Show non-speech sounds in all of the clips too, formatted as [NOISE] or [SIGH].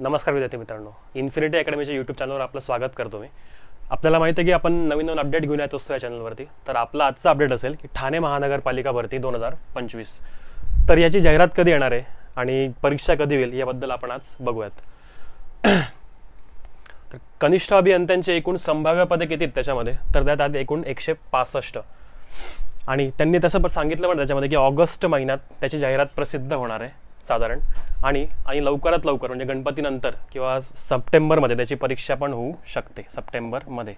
नमस्कार विद्यार्थी मित्रांनो. इन्फिनिटी अकॅडमीच्या यूट्यूब चॅनलवर आपलं स्वागत करतो मी. आपल्याला माहिती आहे की आपण नवीन नवीन अपडेट घेऊन येत असतो या चॅनलवरती तर आपला आजचा अपडेट असेल की ठाणे महानगरपालिका भरती दोन हजार पंचवीस. तर याची जाहिरात कधी येणार आहे आणि परीक्षा कधी होईल याबद्दल आपण आज बघूयात. [CLEARS THROAT] तर कनिष्ठ अभियंत्यांचे एकूण संभाव्य पदे किती आहेत त्याच्यामध्ये? तर त्यात आधी एकूण एकशे पासष्ट. आणि त्यांनी तसं पण सांगितलं पण त्याच्यामध्ये की ऑगस्ट महिन्यात त्याची जाहिरात प्रसिद्ध होणार आहे. साधारण. आणि आणि लवकरात लवकर म्हणजे गणपतीनंतर किंवा सप्टेंबरमध्ये त्याची परीक्षा पण होऊ शकते सप्टेंबरमध्ये.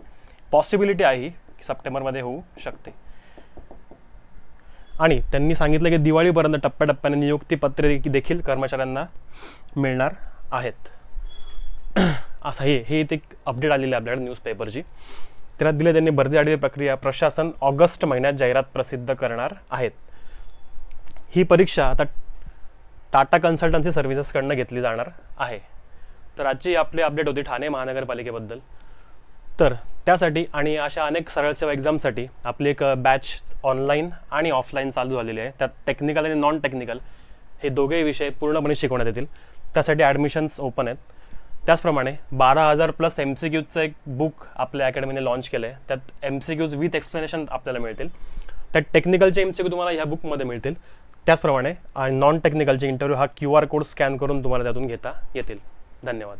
पॉसिबिलिटी आहे की सप्टेंबरमध्ये होऊ शकते. आणि त्यांनी सांगितलं की दिवाळीपर्यंत टप्प्याटप्प्याने नियुक्तीपत्रे देखील कर्मचाऱ्यांना मिळणार आहेत. [CLEARS THROAT] असं हे हे एक अपडेट आलेली आहे आपल्याकडे न्यूजपेपरची त्यात दिले त्यांनी भरती भरतीसाठी प्रक्रिया प्रशासन ऑगस्ट महिन्यात जाहिरात प्रसिद्ध करणार आहेत. ही परीक्षा आता टाटा कन्सल्टन्सी सर्व्हिसेसकडनं घेतली जाणार आहे. तर आजची आपली अपडेट होती ठाणे महानगरपालिकेबद्दल. तर त्यासाठी आणि अशा अनेक सरळ सेवा एक्झामसाठी आपली एक बॅच ऑनलाईन आणि ऑफलाईन चालू झालेली आहे. त्यात टेक्निकल आणि नॉन टेक्निकल हे दोघेही विषय पूर्णपणे शिकवण्यात येतील. त्यासाठी ॲडमिशन्स ओपन आहेत. त्याचप्रमाणे बारा हजार प्लस एम सी क्यूजचं एक बुक आपल्या अकॅडमीने लॉन्च केलं आहे त्यात M C Qs with explanation आपल्याला मिळतील. त्यात टेक्निकलचे एम सी क्यू तुम्हाला ह्या बुकमध्ये मिळतील. त्याचप्रमाणे नॉन टेक्निकलचे इंटरव्ह्यू हा क्यू आर कोड स्कॅन करून तुम्हाला त्यातून घेता येतील. धन्यवाद.